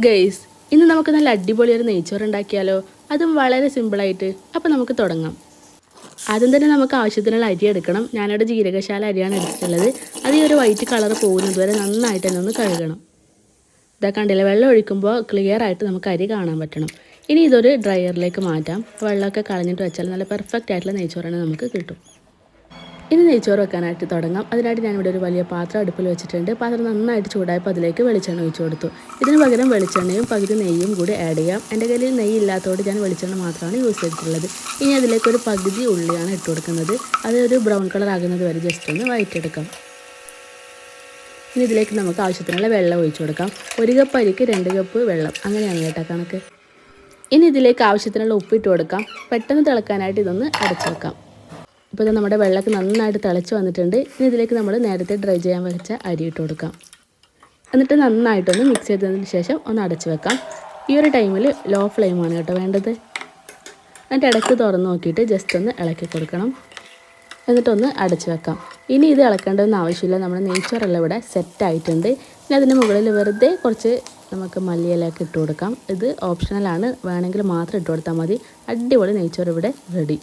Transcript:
Guys ഇന്ന് നമുക്ക് നല്ല അടിപൊളി ഒരു നെയ്ച്ചോറ് ഉണ്ടാക്കിയാലോ? അതും വളരെ സിമ്പിളായിട്ട് അപ്പോൾ നമുക്ക് തുടങ്ങാം. ആദ്യം തന്നെ നമുക്ക് ആവശ്യത്തിനുള്ള അരി എടുക്കണം. ഞാനിവിടെ ജീരകശാല അരിയാണ് എടുത്തിട്ടുള്ളത്. അത് ഈ ഒരു വൈറ്റ് കളർ പോകുന്നതുവരെ നന്നായിട്ട് തന്നെ ഒന്ന് കഴുകണം. ഇതാ കണ്ടില്ല വെള്ളം ഒഴിക്കുമ്പോൾ ക്ലിയർ ആയിട്ട് നമുക്ക് അരി കാണാൻ പറ്റണം. ഇനി ഇതൊരു ഡ്രയറിലേക്ക് മാറ്റാം. വെള്ളമൊക്കെ കളഞ്ഞിട്ട് വെച്ചാൽ നല്ല പെർഫെക്റ്റ് ആയിട്ടുള്ള നെയ്ച്ചോറാണ് നമുക്ക് കിട്ടും. ഇനി നെയ്ച്ചോറ് വെക്കാനായിട്ട് തുടങ്ങാം. അതിനായിട്ട് ഞാനിവിടെ ഒരു വലിയ പാത്രം അടുപ്പിൽ വെച്ചിട്ടുണ്ട്. പാത്രം നന്നായിട്ട് ചൂടായപ്പോൾ അതിലേക്ക് വെളിച്ചെണ്ണ ഒഴിച്ചു കൊടുത്തു. ഇതിന് പകരം വെളിച്ചെണ്ണയും പകുതി നെയ്യും കൂടി ആഡ് ചെയ്യാം. എന്റെ കയ്യിൽ നെയ്യ് ഇല്ലാത്തതുകൊണ്ട് ഞാൻ വെളിച്ചെണ്ണ മാത്രമാണ് യൂസ് ചെയ്തിട്ടുള്ളത്. ഇനി അതിലേക്ക് ഒരു പകുതി ഉള്ളിയാണ് ഇട്ട് കൊടുക്കുന്നത്. അത് ഒരു ബ്രൗൺ കളർ ആകുന്നത് വരെ ജസ്റ്റ് ഒന്ന് വഴറ്റിയെടുക്കാം ഇനി ഇതിലേക്ക് നമുക്ക് ആവശ്യത്തിനുള്ള വെള്ളം ഒഴിച്ചു കൊടുക്കാം. ഒരു കപ്പ് അരിക്ക് രണ്ട് കപ്പ് വെള്ളം. അങ്ങനെയാണ് കേട്ടോ കണക്ക്. ഇനി ഇതിലേക്ക് ആവശ്യത്തിനുള്ള ഉപ്പിട്ട് കൊടുക്കാം. പെട്ടെന്ന് തിളക്കാനായിട്ട് ഇതൊന്ന് അടച്ചു വെക്കാം. ഇപ്പോൾ ഇത് നമ്മുടെ വെള്ളമൊക്കെ നന്നായിട്ട് തിളച്ച് വന്നിട്ടുണ്ട്. ഇനി ഇതിലേക്ക് നമ്മൾ നേരത്തെ ഡ്രൈ ചെയ്യാൻ വെച്ച അരി ഇട്ട് കൊടുക്കാം. എന്നിട്ട് നന്നായിട്ടൊന്ന് മിക്സ് ചെയ്തതിന് ശേഷം ഒന്ന് അടച്ചു വെക്കാം. ഈ ഒരു ടൈമിൽ ലോ ഫ്ലെയിമാണ് കേട്ടോ വേണ്ടത്. എന്നിട്ട് ഇടയ്ക്ക് തുറന്ന് നോക്കിയിട്ട് ജസ്റ്റ് ഒന്ന് ഇളക്കി കൊടുക്കണം. എന്നിട്ടൊന്ന് അടച്ചു വെക്കാം. ഇനി ഇത് ഇളക്കേണ്ടതെന്ന് ആവശ്യമില്ല. നമ്മുടെ നെയ്ച്ചോറെല്ലാം ഇവിടെ സെറ്റ് ആയിട്ടുണ്ട്. ഇനി അതിന് മുകളിൽ വെറുതെ കുറച്ച് നമുക്ക് മല്ലിയിലൊക്കെ ഇട്ട് കൊടുക്കാം. ഇത് ഓപ്ഷണലാണ് വേണമെങ്കിൽ മാത്രം ഇട്ട് കൊടുത്താൽ മതി. അടിപൊളി നെയ്ച്ചോറ് ഇവിടെ റെഡി